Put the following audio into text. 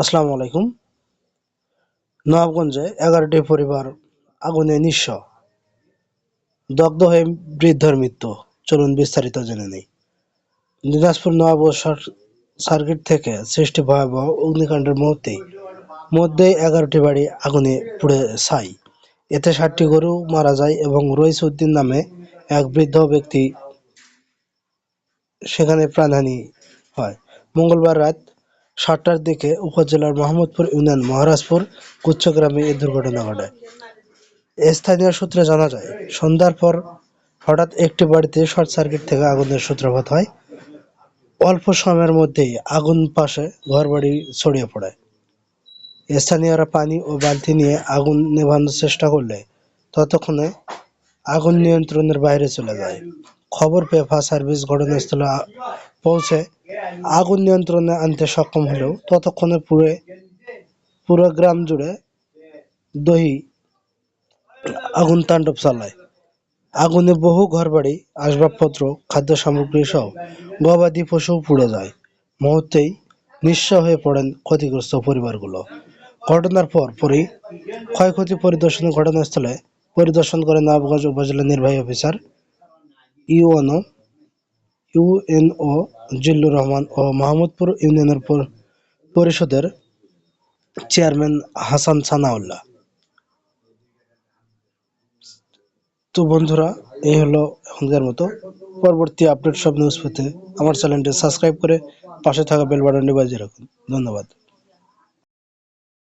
আসসালামু আলাইকুম। নবাবগঞ্জে এগারোটি পরিবার আগুনে নিঃস্ব। দগ্ধ হয়ে বৃদ্ধর মৃত্যু। চলুন বিস্তারিত জেনে নেই। দিনাজপুর নবাব সার্কিট থেকে সৃষ্টি ভয়াবহ অগ্নিকাণ্ডের মুহূর্তেই মধ্যেই এগারোটি বাড়ি আগুনে পুড়ে ছাই। এতে ষাটটি গরু মারা যায় এবং রইস উদ্দিন নামে এক বৃদ্ধ ব্যক্তি সেখানে প্রাণহানি হয়। মঙ্গলবার রাত সাতটার দিকে উপজেলার মোহাম্মদপুর ইউনিয়ন মহারাজপুর কুচ্চগ্রামে এই দুর্ঘটনা ঘটে। স্থানীয় সূত্রে জানা যায়, সন্ধ্যার পর হঠাৎ একটি বাড়িতে শর্ট সার্কিট থেকে আগুনের সূত্রপাত হয়। অল্প সময়ের মধ্যেই আগুন পাশে ঘরবাড়ি ছড়িয়ে পড়ে। স্থানীয়রা পানি ও বালতি নিয়ে আগুন নেভানোর চেষ্টা করলে ততক্ষণে আগুন নিয়ন্ত্রণের বাইরে চলে যায়। খবর পেয়ে ফায়ার সার্ভিস ঘটনাস্থলে পৌঁছে আগুন নিয়ন্ত্রণে আনতে সক্ষম হলেও ততক্ষণে পুরে পুরো গ্রাম জুড়ে দহি আগুন তাণ্ডব চালায়। আগুনে বহু ঘরবাড়ি, আসবাবপত্র, খাদ্য সামগ্রী সহ গবাদি পশু পুড়ে যায়। মুহূর্তেই নিঃস্ব হয়ে পড়েন ক্ষতিগ্রস্ত পরিবারগুলো। ঘটনার পর পরই ক্ষয়ক্ষতি পরিদর্শনে ঘটনাস্থলে পরিদর্শন করেন নবাবগঞ্জ উপজেলা নির্বাহী officer UNO UNO Zillur Rahman ও মাহমুদপুর ইউনিয়নের পরিষদের চেয়ারম্যান হাসান সানাউল্লাহ। তো বন্ধুরা, এই হলো এখনকার মতো। পরবর্তী আপডেট সব নিউজ পেতে আমার চ্যানেলটি সাবস্ক্রাইব করে পাশে থাকা বেল বাটনটি বাজিয়ে রাখুন। ধন্যবাদ।